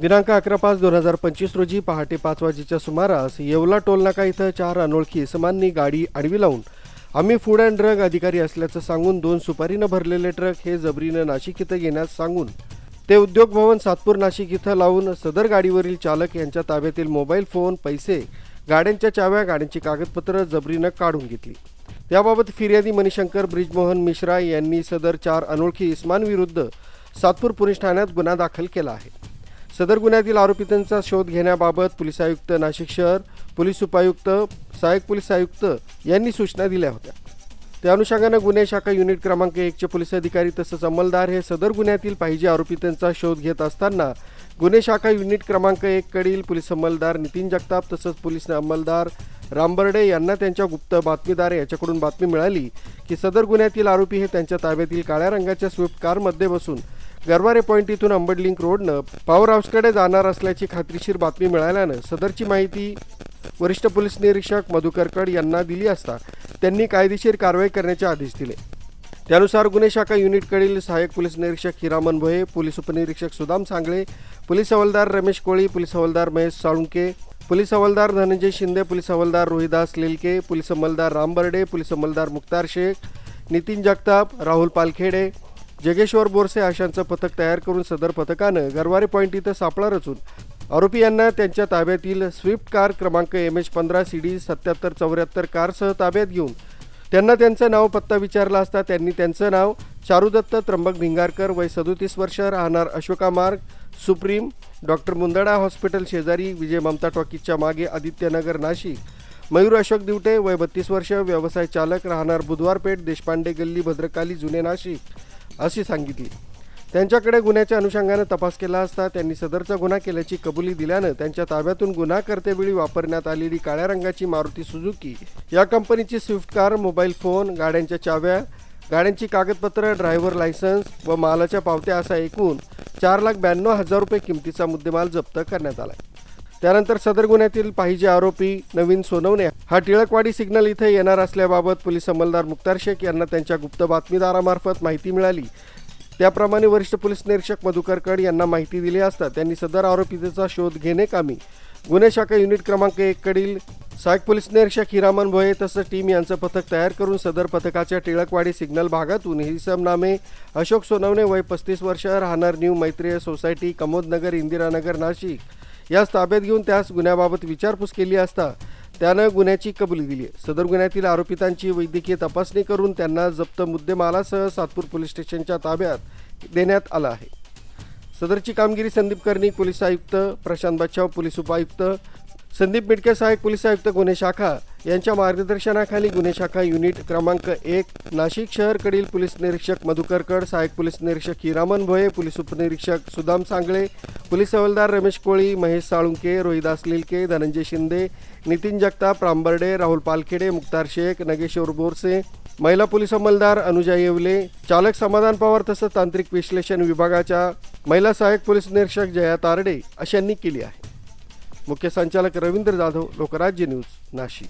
दिनांक अकरा पाच दोन हजार पंचवीस रोजी पहाटे पाच वाजेच्या सुमारास येवला टोलनाका इथं चार अनोळखी इसमांनी गाडी आडवी लावून आम्ही फूड अँड ड्रग अधिकारी असल्याचं सांगून दोन सुपारीनं भरलेले ट्रक हे जबरीनं नाशिक इथं घेण्यास सांगून ते उद्योग भवन सातपूर नाशिक इथं लावून सदर गाडीवरील चालक यांच्या ताब्यातील मोबाईल फोन पैसे गाड्यांच्या चाव्या गाड्यांची कागदपत्रं जबरीनं काढून घेतली. त्याबाबत फिर्यादी मणिशंकर ब्रिजमोहन मिश्रा यांनी सदर चार अनोळखी इस्मांविरुद्ध सातपूर पोलीस ठाण्यात गुन्हा दाखल केला आहे. सदर गुन्ह्यातील आरोपितांचा शोध घेण्याबाबत पोलीस आयुक्त नाशिक शहर पोलीस उपायुक्त सहाय्यक पोलीस आयुक्त यांनी सूचना दिल्या होत्या. त्या अनुषंगानं गुन्हे शाखा युनिट क्रमांक एकचे पोलीस अधिकारी तसंच अंमलदार हे सदर गुन्ह्यातील पाहिजे आरोपितांचा शोध घेत असताना गुन्हे शाखा युनिट क्रमांक एक कडील पोलीस अंमलदार नितीन जगताप तसंच पोलीस अंमलदार रामबर्डे यांना त्यांच्या गुप्त बातमीदार याच्याकडून बातमी मिळाली की सदर गुन्ह्यातील आरोपी हे त्यांच्या ताब्यातील काळ्या रंगाच्या स्विफ्ट कारमध्ये बसून गरवारे पॉईंट इथून अंबड लिंक रोडनं पॉवर हाऊसकडे जाणार असल्याची खात्रीशीर बातमी मिळाल्यानं सदरची माहिती वरिष्ठ पोलीस निरीक्षक मधुकर कड यांना दिली असता त्यांनी कायदेशीर कारवाई करण्याचे आदेश दिले. त्यानुसार गुन्हे शाखा युनिटकडील सहाय्यक पोलीस निरीक्षक हिरामन भोये पोलीस उपनिरीक्षक सुदाम सांगळे पोलीस हवालदार रमेश कोळी पोलीस हवालदार महेश साळुंके पोलीस हवालदार धनंजय शिंदे पोलीस हवालदार रोहिदास लेलके पोलीस अंमलदार राम बर्डे पोलीस अंमलदार मुक्तार शेख नितीन जगताप राहुल पालखेडे जगेश्वर बोरसे आशांचं पथक तयार करून सदर पथकानं गरवारे पॉईंट इथं सापळा रचून आरोपी यांना त्यांच्या ताब्यातील स्विफ्ट कार क्रमांक एम एच पंधरा सी डी सत्याहत्तर चौऱ्याहत्तर कारसह ताब्यात घेऊन त्यांना त्यांचं नाव पत्ता विचारला असता त्यांनी त्यांचं नाव चारुदत्त त्र्यंबक भिंगारकर वय सदोतीस वर्ष राहणार अशोका मार्ग सुप्रीम डॉक्टर मुंदडा हॉस्पिटल शेजारी विजय ममता टॉकीजच्या मागे आदित्यनगर नाशिक. मयूर अशोक दिवटे वय बत्तीस वर्ष व्यवसाय चालक राहणार बुधवारपेठ देशपांडे गल्ली भद्रकाली जुने नाशिक. अशी सांगितली. त्यांच्याकडे गुन्ह्याच्या अनुषंगानं तपास केला असता त्यांनी सदरचा गुन्हा केल्याची कबुली दिल्यानं त्यांच्या ताब्यातून गुन्हा करतेवेळी वापरण्यात आलेली काळ्या रंगाची मारुती सुझुकी या कंपनीची स्विफ्ट कार मोबाईल फोन गाड्यांच्या चाव्या गाड्यांची कागदपत्र ड्रायव्हर लायसन्स व मालाच्या पावत्या असा एकूण चार लाख ब्याण्णव हजार रुपये किमतीचा मुद्देमाल जप्त करण्यात आला त्यानंतर सदर गुन्ह्यातील पाहिजे आरोपी नवीन सोनवणे. हा टिळकवाडी सिग्नल इथे येणार असल्याबाबत पोलीस अंमलदार मुक्तार शेख यांना त्यांच्या गुप्त बातमीदारामार्फत माहिती मिळाली. त्याप्रमाणे वरिष्ठ पोलीस निरीक्षक मधुकर कड यांना माहिती दिली असता त्यांनी सदर आरोपीचा शोध घेणे कामी. गुन्हे शाखा युनिट क्रमांक एक कडील सहाय्यक पोलीस निरीक्षक हिरामन भोये तसंच टीम यांचं पथक तयार करून सदर पथकाच्या टिळकवाडी सिग्नल भागातून हिसम नामे अशोक सोनवणे वय पस्तीस वर्ष राहणार न्यू मैत्रीय सोसायटी कमोदनगर इंदिरानगर नाशिक. यास ताब्यात घेऊन त्यास गुन्ह्याबाबत विचारपूस केली असता त्यानं गुन्ह्याची कबुली दिली. सदर गुन्ह्यातील आरोपितांची वैद्यकीय तपासणी करून त्यांना जप्त मुद्देमालासह सातपूर पोलीस स्टेशनच्या ताब्यात देण्यात आलं आहे. सदरची कामगिरी संदीप कर्णी पोलीस आयुक्त प्रशांत बच्छाव पोलीस उपायुक्त संदीप मिटके सहाय्यक पोलीस आयुक्त गुन्हे शाखा यांच्या मार्गदर्शनाखाली गुन्हे शाखा युनिट क्रमांक एक नाशिक शहरकडील पोलीस निरीक्षक मधुकर कड सहाय्यक पोलीस निरीक्षक हिरामन भोये पोलीस उपनिरीक्षक सुदाम सांगळे पोलीस हवालदार रमेश कोळी महेश साळुंके रोहिदास लिलके धनंजय शिंदे नितीन जगताप रामबर्डे राहुल पालखेडे मुक्तार शेख नगेश्वर बोरसे महिला पोलीस अंमलदार अनुजा येवले चालक समाधान पवार तसंच तांत्रिक विश्लेषण विभागाच्या महिला सहाय्यक पोलीस निरीक्षक जया तारडे अशांनी केली आहे. मुख्य संचालक रवींद्र जाधव लोकराज्य न्यूज नाशिक.